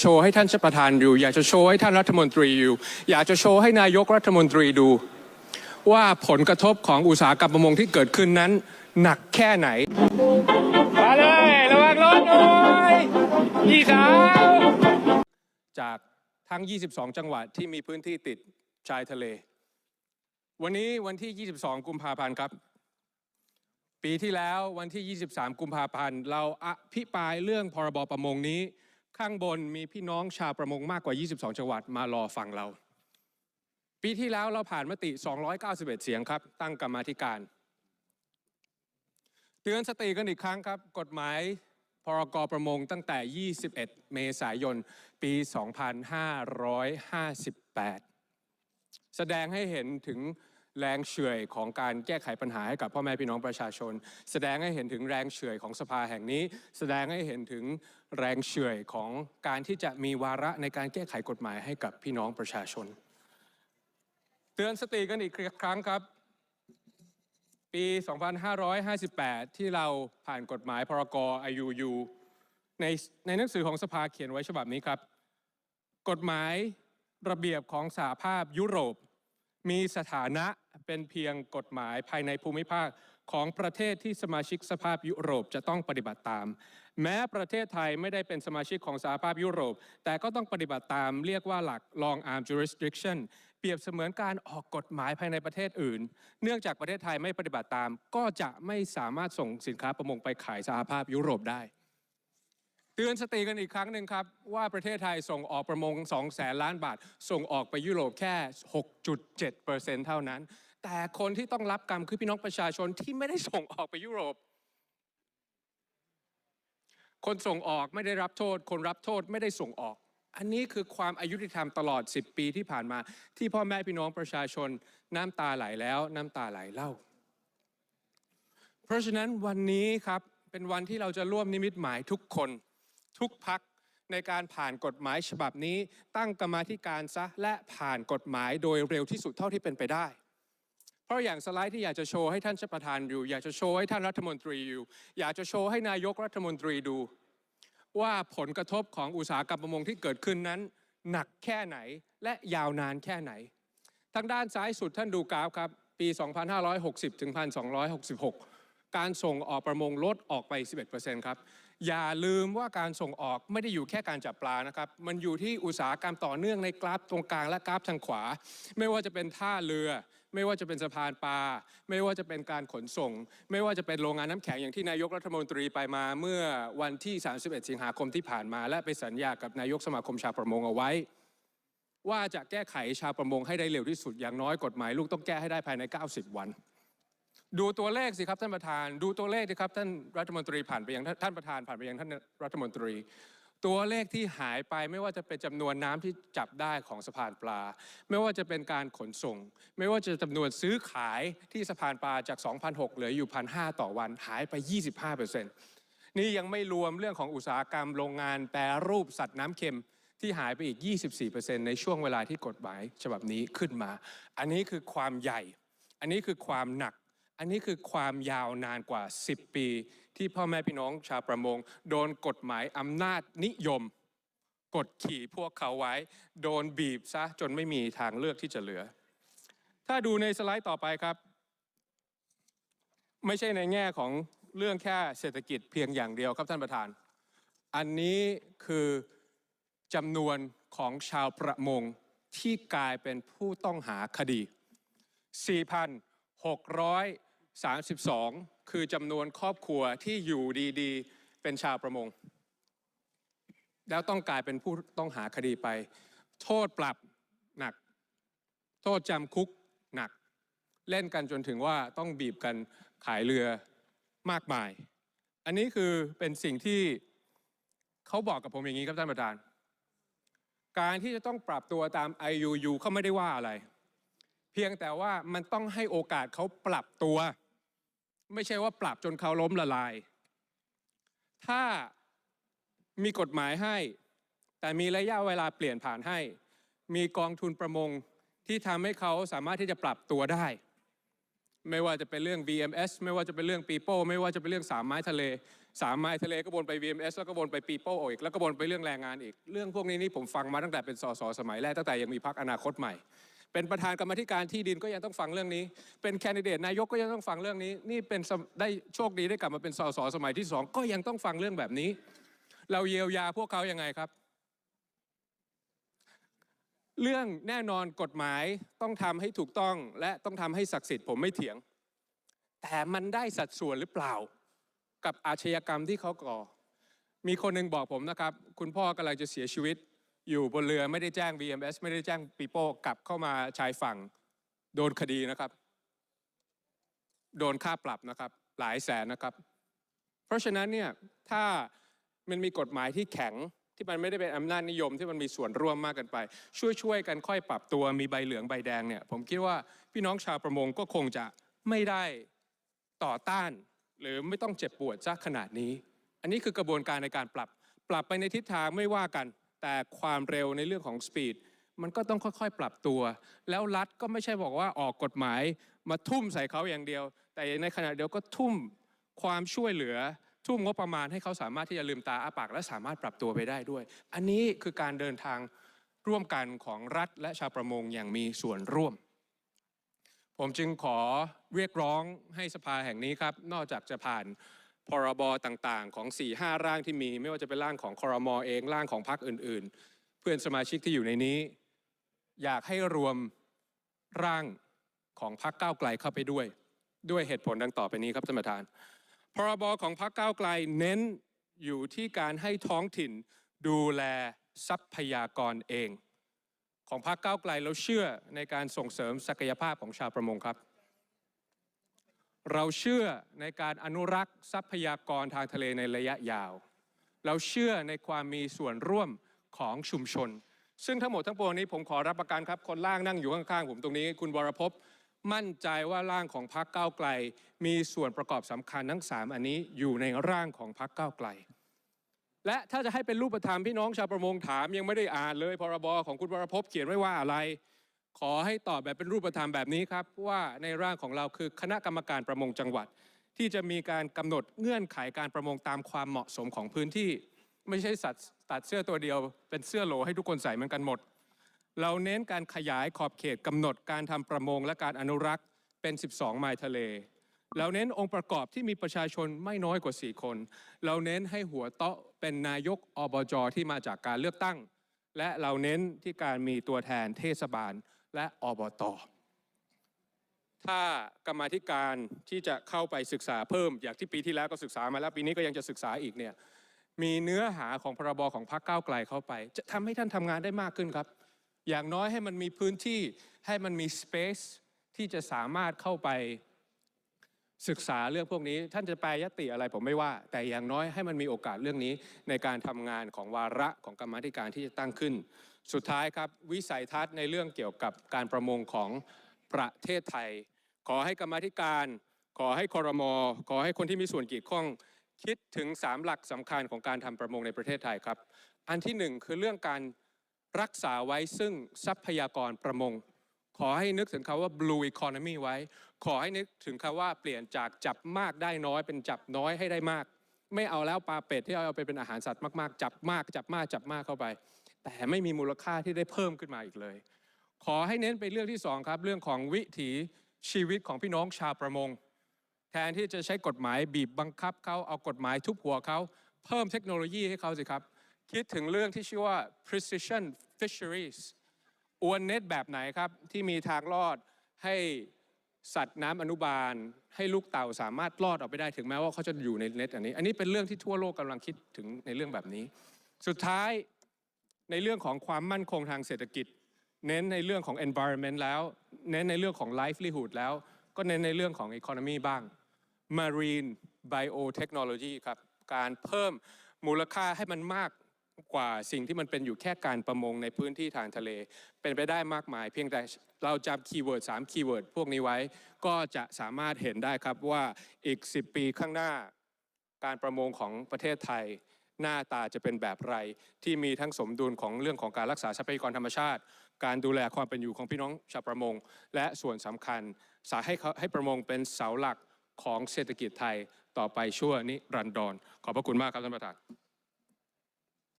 โชว์ให้ท่านประธานดู อยากจะโชว์ให้ท่านรัฐมนตรีอยู่ อยากจะโชว์ให้นายกรัฐมนตรีดู ว่าผลกระทบของอุตสาหกรรมประมงที่เกิดขึ้นนั้น หนักแค่ไหน มาเลยระวังรถหน่อยพี่สาวจากทั้ง 22 จังหวัดที่มีพื้นที่ติดชายทะเล วันนี้วันที่ 22 กุมภาพันธ์ครับปีที่แล้ววันที่ 23 กุมภาพันธ์ เราอภิปรายเรื่องพรบประมงนี้ ข้างบนมีพี่น้องชาวประมงมากกว่า 22 จังหวัดมารอฟังเรา ปีที่แล้วเราผ่านมติ 291 เสียงครับ ตั้งกรรมาธิการ เตือนสติกันอีกครั้งครับ กฎหมายพรกประมงตั้งแต่ 21 เมษายน ปี 2558 แสดงให้เห็นถึง แรงเฉื่อยของการแก้ไขปัญหาให้กับพ่อแม่พี่น้องประชาชน แสดงให้เห็นถึงแรงเฉื่อยของสภาแห่งนี้ แสดงให้เห็นถึงแรงเฉื่อยของการที่จะมีวาระในการแก้ไขกฎหมายให้กับพี่น้องประชาชน เตือนสติกันอีกครั้งครับ ปี 2558 ที่เราผ่านกฎหมายพรกอ IUU ในในหนังสือของสภาเขียนไว้ฉบับนี้ครับ กฎหมายระเบียบของสหภาพยุโรป มีสถานะ เป็นเพียงกฎหมายภายในภูมิภาคของประเทศที่สมาชิกสภาพยุโรปจะต้องปฏิบัติตาม แม้ประเทศไทยไม่ได้เป็นสมาชิกของสหภาพยุโรป แต่ก็ต้องปฏิบัติตามเรียกว่าหลัก long arm jurisdiction เปรียบเสมือนการออกกฎหมายภายในประเทศอื่น เนื่องจากประเทศไทยไม่ปฏิบัติตาม ก็จะไม่สามารถส่งสินค้าประมงไปขายสหภาพยุโรปได้ เตือนสติกันอีกครั้งหนึ่งครับ ว่าประเทศไทยส่งออกประมง 2 แสนล้านบาท ส่งออกไปยุโรปแค่ 6.7%เท่านั้น แต่คนที่ต้องรับกรรมคือพี่น้องประชาชนที่ไม่ได้ส่งออกไปยุโรป คนส่งออกไม่ได้รับโทษ คนรับโทษไม่ได้ส่งออก อันนี้คือความอายุติธรรมตลอด 10 ปีที่ผ่านมา ที่พ่อแม่พี่น้องประชาชนน้ำตาไหลแล้วน้ำตาไหลเล่า เพราะฉะนั้นวันนี้ครับเป็นวันที่เราจะร่วมนิมิตหมายทุกคน ทุกพักในการผ่านกฎหมายฉบับนี้ ตั้งกรรมาธิการซะและผ่านกฎหมายโดยเร็วที่สุดเท่าที่เป็นไปได้ เพราะอย่างสไลด์ที่อยากจะโชว์ให้ท่านประธานดูอยากจะโชว์ให้ท่านรัฐมนตรีอยู่ อยากจะโชว์ให้นายกรัฐมนตรีดู ว่าผลกระทบของอุตสาหกรรมประมงที่เกิดขึ้นนั้น หนักแค่ไหนและยาวนานแค่ไหน ทางด้านซ้ายสุดท่านดูกราฟครับ ปี 2560 ถึง 1266 การส่งออกประมงลดออกไป 11%ครับ อย่าลืมว่าการส่งออกไม่ได้อยู่แค่การจับปลานะครับ มันอยู่ที่อุตสาหกรรมต่อเนื่องในกราฟตรงกลางและกราฟทางขวา ไม่ว่าจะเป็นท่าเรือ ไม่ว่าจะเป็นสะพานปลา ไม่ว่าจะเป็นการขนส่ง ไม่ว่าจะเป็นโรงงานน้ำแข็งอย่างที่นายกรัฐมนตรีไปมาเมื่อวันที่ 31 สิงหาคมที่ผ่านมา และไปสัญญากับนายกสมาคมชาวประมงเอาไว้ ว่าจะแก้ไขชาวประมงให้ได้เร็วที่สุดอย่างน้อยกฎหมายลูกต้องแก้ให้ได้ภายใน 90 วัน ดูตัวเลขสิครับท่านประธาน ดูตัวเลขสิครับท่านรัฐมนตรีผ่านไปยังท่านประธานผ่านไปยังท่านรัฐมนตรี ตัวเลขที่หายไปไม่ว่าจะเป็นจำนวนน้ำที่จับได้ของสะพานปลา ไม่ว่าจะเป็นการขนส่ง ไม่ว่าจะจำนวนซื้อขายที่สะพานปลาจาก 2,006เหลืออยู่1,500ต่อวันหายไป 25%นี่ยังไม่รวมเรื่องของอุตสาหกรรมโรงงานแปรรูปสัตว์น้ำเค็มที่หายไปอีก 24%ในช่วงเวลาที่กฎหมายฉบับนี้ขึ้นมา อันนี้คือความใหญ่ อันนี้คือความหนัก อันนี้คือความยาวนานกว่า 10 ปี ที่พ่อแม่พี่น้องชาวประมง โดนกฎหมายอำนาจนิยม กดขี่พวกเขาไว้ โดนบีบซะจนไม่มีทางเลือกที่จะเหลือ ถ้าดูในสไลด์ต่อไปครับ ไม่ใช่ในแง่ของเรื่องแค่เศรษฐกิจเพียงอย่างเดียวครับท่านประธาน อันนี้คือจำนวนของชาวประมงที่กลายเป็นผู้ต้องหาคดี 32 คือจำนวนครอบครัวที่อยู่ดีๆ เป็นชาวประมง แล้วต้องกลายเป็นผู้ต้องหาคดีไป โทษปรับหนัก โทษจำคุกหนัก เล่นกันจนถึงว่าต้องบีบกันขายเรือมากมาย อันนี้คือเป็นสิ่งที่เขาบอกกับผมอย่างนี้ครับท่านประธาน การที่จะต้องปรับตัวตาม IUU เขาไม่ได้ว่าอะไร เพียงแต่ว่ามันต้องให้โอกาสเขาปรับตัว ไม่ใช่ว่าปรับจนเขาล้มละลาย ถ้ามีกฎหมายให้ แต่มีระยะเวลาเปลี่ยนผ่านให้ มีกองทุนประมงที่ทำให้เขาสามารถที่จะปรับตัวได้ ไม่ว่าจะเป็นเรื่อง VMS ไม่ว่าจะเป็นเรื่องปีโป้ไม่ว่าจะเป็นเรื่องสามไม้ทะเลสามไมล์ทะเลก็วนไป VMS แล้วก็วนไปปีโป้อีกแล้วก็วนไปเรื่องแรงงานอีก เรื่องพวกนี้นี่ผมฟังมาตั้งแต่เป็นสสสมัยแรกตั้งแต่ยังมีพักอนาคตใหม่ เป็นประธานกรรมธิการที่ดินก็ยังต้องฟังเรื่องนี้ เป็นแคนดิเดตนายกก็ยังต้องฟังเรื่องนี้ นี่เป็นได้โชคดีได้กลับมาเป็นสสสมัยที่สองก็ยังต้องฟังเรื่องแบบนี้ เราเยียวยาพวกเขายังไงครับ เรื่องแน่นอนกฎหมายต้องทำให้ถูกต้องและต้องทำให้ศักดิ์สิทธิ์ผมไม่เถียง แต่มันได้สัดส่วนหรือเปล่า กับอาชญากรรมที่เขาก่อ มีคนหนึ่งบอกผมนะครับ คุณพ่อกำลังจะเสียชีวิต อยู่บนเรือไม่ได้แจ้ง VMS ไม่ได้แจ้งปีโป้กลับเข้ามาชายฝั่งโดนคดีนะครับ โดนค่าปรับนะครับหลายแสนนะครับ เพราะฉะนั้นเนี่ยถ้ามันมีกฎหมายที่แข็งที่มันไม่ได้เป็นอำนาจนิยมที่มันมีส่วนร่วมมากเกินไป ช่วยช่วยๆกันค่อยปรับตัวมีใบเหลืองใบแดงเนี่ยผมคิดว่าพี่น้องชาวประมงก็คงจะไม่ได้ต่อต้าน หรือไม่ต้องเจ็บปวดซะขนาดนี้ อันนี้คือกระบวนการในการปรับ ปรับไปในทิศทางไม่ว่ากัน แต่ความเร็วในเรื่องของสปีดมันก็ต้องค่อยๆ ปรับตัว แล้วรัฐก็ไม่ใช่บอกว่าออกกฎหมายมาทุ่มใส่เขาอย่างเดียว แต่ในขณะเดียวก็ทุ่มความช่วยเหลือ ทุ่มงบประมาณให้เขาสามารถที่จะลืมตาอ้าปาก และสามารถปรับตัวไปได้ด้วย อันนี้คือการเดินทางร่วมกันของรัฐและชาวประมงอย่างมีส่วนร่วม ผมจึงขอเรียกร้องให้สภาแห่งนี้ครับ นอกจากจะผ่าน พรบต่างๆ ของ 4-5 ร่างที่มี ไม่ว่าจะเป็นร่างของคอรมอเองร่างของพรรคอื่น ๆ เพื่อนสมาชิกที่อยู่ในนี้ อยากให้รวมร่างของพรรคก้าวไกลเข้าไปด้วย ด้วยเหตุผลดังต่อไปนี้ครับท่านประธาน พรบของพรรคก้าวไกลเน้นอยู่ที่การให้ท้องถิ่นดูแลทรัพยากรเอง ของพรรคก้าวไกลเราเชื่อในการส่งเสริมศักยภาพของชาวประมงครับ เราเชื่อในการอนุรักษ์ทรัพยากรทางทะเลในระยะยาว เราเชื่อในความมีส่วนร่วมของชุมชน ซึ่งทั้งหมดทั้งปวงนี้ผมขอรับประกันครับ คนล่างนั่งอยู่ข้างๆผมตรงนี้ คุณวรพมั่นใจว่าร่างของพรรคก้าไกล มีส่วนประกอบสำคัญทั้งสามอันนี้อยู่ในร่างของพรรคก้าไกล และถ้าจะให้เป็นรูปธรรมพี่น้องชาวประมงถามยังไม่ได้อ่านเลยพรบของคุณวรพเขียนไว้ว่าอะไร ขอให้ตอบแบบเป็นรูปธรรมแบบนี้ครับว่าในร่างของเราคือคณะกรรมการประมงจังหวัด ที่จะมีการกำหนดเงื่อนไขการประมงตามความเหมาะสมของพื้นที่ ไม่ใช่สัตว์ตัดเสื้อตัวเดียว เป็นเสื้อโหลให้ทุกคนใส่เหมือนกันหมด เราเน้นการขยายขอบเขตกำหนดการทำประมงและการอนุรักษ์เป็น 12 ไมล์ทะเล เราเน้นองค์ประกอบที่มีประชาชนไม่น้อยกว่า 4 คน เราเน้นให้หัวโต๊ะเป็นนายกอบจที่มาจากการเลือกตั้ง และเราเน้นที่การมีตัวแทนเทศบาล และอบตถ้ากรรมาธิการที่จะเข้าไปศึกษาเพิ่ม อย่างที่ปีที่แล้วก็ศึกษามาแล้วปีนี้ก็ยังจะศึกษาอีกเนี่ยมีเนื้อหาของพรบของพรรคก้าวไกลเข้าไป จะทำให้ท่านทำงานได้มากขึ้นครับ อย่างน้อยให้มันมีพื้นที่ให้มันมี space ที่จะสามารถเข้าไปศึกษาเรื่องพวกนี้ ท่านจะแปลยติอะไรผมไม่ว่า แต่อย่างน้อยให้มันมีโอกาสเรื่องนี้ในการทำงานของวาระของกรรมธิการที่จะตั้งขึ้นสุดท้ายครับวิสัยทัศน์ในเรื่องเกี่ยวกับการประมงของประเทศไทย ขอให้กรรมธิการ ขอให้คอรมอขอให้คนที่มีส่วนเกี่ยวข้อง คิดถึง 3 หลักสำคัญของการทำประมงในประเทศไทยครับ อันที่หนึ่งคือเรื่องการรักษาไว้ซึ่งทรัพยากรประมง ขอให้นึกถึงคำว่า blue economy ไว้ ขอให้นึกถึงคำว่าเปลี่ยนจากจับมากได้น้อยเป็นจับน้อยให้ได้มาก ไม่เอาแล้วปลาเป็ดที่เอาไปเป็นอาหารสัตว์มากๆ จับมากจับมากจับมากเข้าไป แต่ไม่มีมูลค่าที่ได้เพิ่มขึ้นมาอีกเลย ขอให้เน้นไปเรื่องที่สองครับเรื่องของวิถีชีวิตของพี่น้องชาวประมง แทนที่จะใช้กฎหมายบีบบังคับเขาเอากฎหมายทุบหัวเขาเพิ่มเทคโนโลยีให้เขาสิครับ คิดถึงเรื่องที่ชื่อว่า precision fisheries อวนเน็ตแบบไหนครับที่มีทางลอดให้สัตว์น้ำอนุบาล ให้ลูกเต่าสามารถลอดออกไปได้ถึงแม้ว่าเขาจะอยู่ในเน็ตอันนี้ อันนี้เป็นเรื่องที่ทั่วโลกกำลังคิดถึงในเรื่องแบบนี้ สุดท้าย ในเรื่องของความมั่นคงทางเศรษฐกิจ เน้นในเรื่องของ environment แล้ว เน้นในเรื่องของ livelihood แล้ว ก็เน้นในเรื่องของ economy บ้าง marine biotechnology ครับ การเพิ่มมูลค่าให้มันมากกว่าสิ่งที่มันเป็นอยู่แค่การประมงในพื้นที่ทางทะเล เป็นไปได้มากมาย เพียงแต่เราจำคีย์เวิร์ด3คีย์เวิร์ดพวกนี้ไว้ ก็จะสามารถเห็นได้ครับว่าอีก 10 ปีข้างหน้า การประมงของประเทศไทย หน้าตาจะเป็นแบบไร ที่มีทั้งสมดุลของเรื่องของการรักษาทรัพยากรธรรมชาติ การดูแลความเป็นอยู่ของพี่น้องชาวประมง และส่วนสำคัญ สาให้เขาให้ประมงเป็นเสาหลักของเศรษฐกิจไทยต่อไปชั่วนิรันดรขอบพระคุณมากครับท่านประธาน